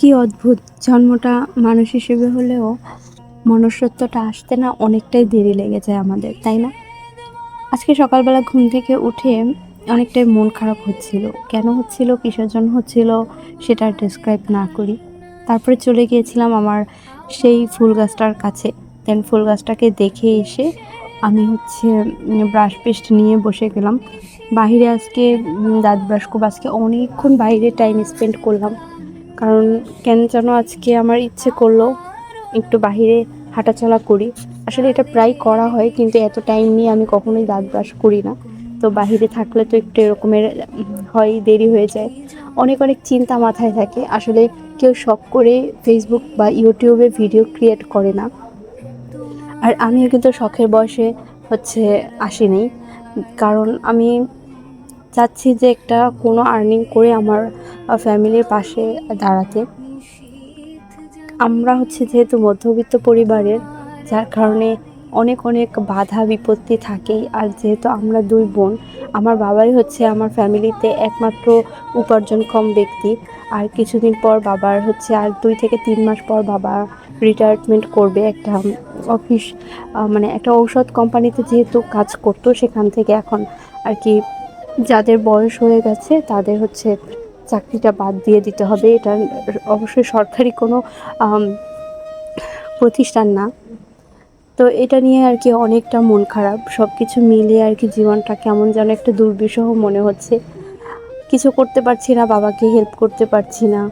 কি অদ্ভুত, জন্মটা মানুষ হিসেবে হলেও মনুষ্যত্বটা আসতে না অনেকটাই দেরি লেগে যায় আমাদের, তাই না? আজকে সকালবেলা ঘুম থেকে উঠে অনেকটাই মন খারাপ হচ্ছিল। কেন হচ্ছিল, কিসের জন্য হচ্ছিল, সেটা ডিসক্রাইব না করি। তারপরে চলে গিয়েছিলাম আমার সেই ফুল গাছটার কাছে। দেন ফুল গাছটাকে দেখে এসে আমি হচ্ছে ব্রাশ পেস্ট নিয়ে বসে গেলাম। বাইরে আজকে দাঁত ব্রাশ করব। আজকে অনেকক্ষণ বাইরে টাইম স্পেন্ড করলাম। কারণ কেন যেন আজকে আমার ইচ্ছে করল একটু বাহিরে হাঁটাচলা করি। আসলে এটা প্রায় করা হয়, কিন্তু এত টাইম নিয়ে আমি কখনোই দাঁত ব্রাশ করি না। তো বাইরে থাকলে তো একটু এরকমের হয়, দেরি হয়ে যায়। অনেক অনেক চিন্তা মাথায় থাকে। আসলে কেউ শখ করে ফেসবুক বা ইউটিউবে ভিডিও ক্রিয়েট করে না। আর আমিও কিন্তু শখের বয়সে হচ্ছে আসিনি। কারণ আমি চাচ্ছি যে একটা কোনো আর্নিং করে আমার ফ্যামিলির পাশে দাঁড়াতে। আমরা হচ্ছে যেহেতু মধ্যবিত্ত পরিবারের, যার কারণে অনেক অনেক বাধা, বিপত্তি থাকেই। আর যেহেতু আমরা দুই বোন, আমার বাবাই হচ্ছে আমার ফ্যামিলিতে একমাত্র উপার্জনক্ষম ব্যক্তি। আর কিছুদিন পর বাবার হচ্ছে, আর দুই থেকে তিন মাস পর বাবা রিটায়ারমেন্ট করবে একটা অফিস মানে একটা ঔষধ কোম্পানিতে যেহেতু কাজ করতো সেখান থেকে এখন আর কি যাদের বয়স হয়ে গেছে, তাদের হচ্ছে চাকরিটা বাদ দিয়ে দিতে হবে। এটা অবশ্যই সরকারি কোনো প্রতিষ্ঠান না। তো এটা নিয়ে আর কি অনেকটা মন খারাপ। সব কিছু মিলিয়ে আর কি জীবনটা কেমন যেন একটা দুর্বিষহ মনে হচ্ছে। কিছু করতে পারছি না, বাবাকে হেল্প করতে পারছি না।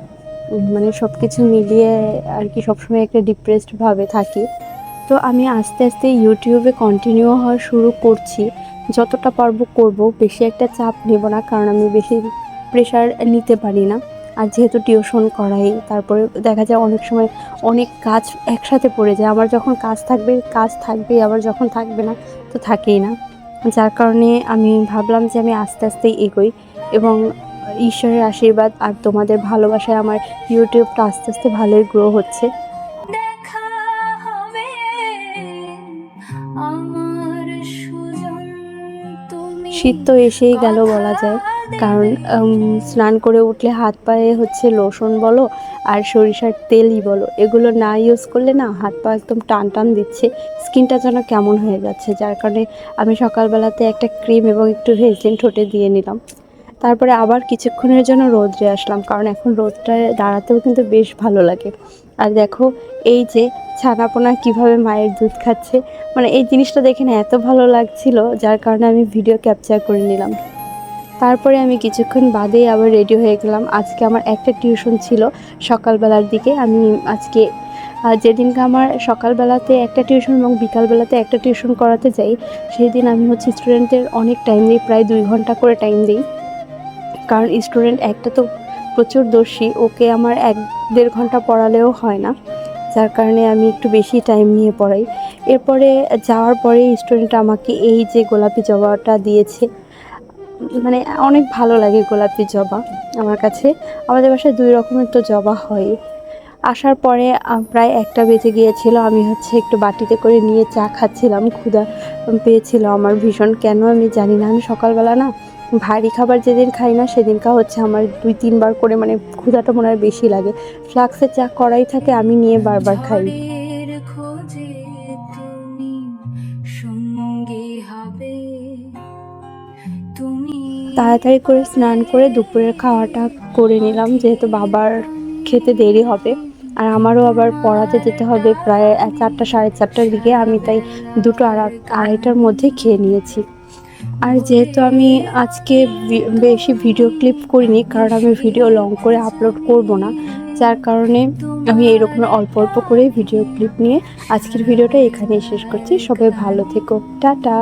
মানে সব কিছু মিলিয়ে আর কি সবসময় একটা ডিপ্রেসড ভাবে থাকি। তো আমি আস্তে আস্তে ইউটিউবে কন্টিনিউ হওয়া শুরু করছি। যতটা পারব করব, বেশি একটা চাপ নেব না, কারণ আমি বেশি প্রেশার নিতে পারি না। আর যেহেতু টিউশন করাই, তারপরে দেখা যায় অনেক সময় অনেক কাজ একসাথে পড়ে যায়। আমার যখন কাজ থাকবে কাজ থাকবে আবার যখন থাকবে না, তো থাকেই না। যার কারণে আমি ভাবলাম যে আমি আস্তে আস্তেই এগোই এবং ঈশ্বরের আশীর্বাদ আর তোমাদের ভালোবাসায় আমার ইউটিউবটা আস্তে আস্তে ভালোই গ্রো হচ্ছে। শীত তো এসেই গেল বলা যায়। কারণ স্নান করে উঠলে হাত পায়ে হচ্ছে লোশন বলো আর সরিষার তেলই বলো। এগুলো না ইউজ করলে না হাত পা একদম টান টান দিচ্ছে। স্কিনটা যেন কেমন হয়ে যাচ্ছে। যার কারণে আমি সকালবেলাতে একটা ক্রিম এবং একটু ভেজলিন ঠোঁটে দিয়ে নিলাম। তারপরে আবার কিছুক্ষণের জন্য রোদ্রে আসলাম, কারণ এখন রোদটায় দাঁড়াতেও কিন্তু বেশ ভালো লাগে। আর দেখো, এই যে ছানাপোনা কীভাবে মায়ের দুধ খাচ্ছে মানে এই জিনিসটা দেখে না এত ভালো লাগছিল, যার কারণে আমি ভিডিও ক্যাপচার করে নিলাম। তারপরে আমি কিছুক্ষণ বাদেই আবার রেডি হয়ে গেলাম। আজকে আমার একটা টিউশন ছিল সকালবেলার দিকে, আমি আজকে যেদিনকে আমার সকালবেলাতে একটা টিউশন এবং বিকালবেলাতে একটা টিউশন করাতে যাই সেই দিন আমি হচ্ছে স্টুডেন্টদের অনেক টাইম দিই, প্রায় দুই ঘণ্টা করে টাইম দিই। কারণ স্টুডেন্ট একটা তো প্রচুর দোষী, ওকে আমার এক দেড় ঘণ্টা পড়ালেও হয় না, যার কারণে আমি একটু বেশি টাইম নিয়ে পড়াই। এরপরে যাওয়ার পরে স্টুডেন্ট আমাকে এই যে গোলাপি জবাটা দিয়েছে মানে অনেক ভালো লাগে গোলাপি জবা আমার কাছে। আমাদের বাসায় দুই রকমের তো জবা হয়। আসার পরে প্রায় একটা বেজে গিয়েছিল, আমি হচ্ছে একটু বাটিতে করে নিয়ে চা খাচ্ছিলাম, ক্ষুধা পেয়েছিল আমার ভীষণ। কেন আমি জানি না, আমি সকালবেলা না ভারী খাবার যেদিন খাই না সেদিনকা হচ্ছে আমার দুই তিনবার করে মানে ক্ষুধাটা মনে হয় বেশি লাগে। ফ্লাক্সের চা করাই থাকে আমি নিয়ে বারবার খাই। তাড়াতাড়ি করে স্নান করে দুপুরের খাওয়াটা করে নিলাম যেহেতু বাবার খেতে দেরি হবে। আর আমারও আবার পড়াতে যেতে হবে প্রায় চারটা সাড়ে চারটার দিকে। আমি তাই দুটো আড়া- আড়াইটার মধ্যে খেয়ে নিয়েছি। আর যেহেতু আমি আজকে বেশি ভিডিও ক্লিপ করিনি, কারণ আমি ভিডিও লং করে আপলোড করব না, যার কারণে আমি এরকম অল্প অল্প করে ভিডিও ক্লিপ নিয়ে আজকের ভিডিওটা এখানেই শেষ করছি। সবাই ভালো থেকো। টাটা।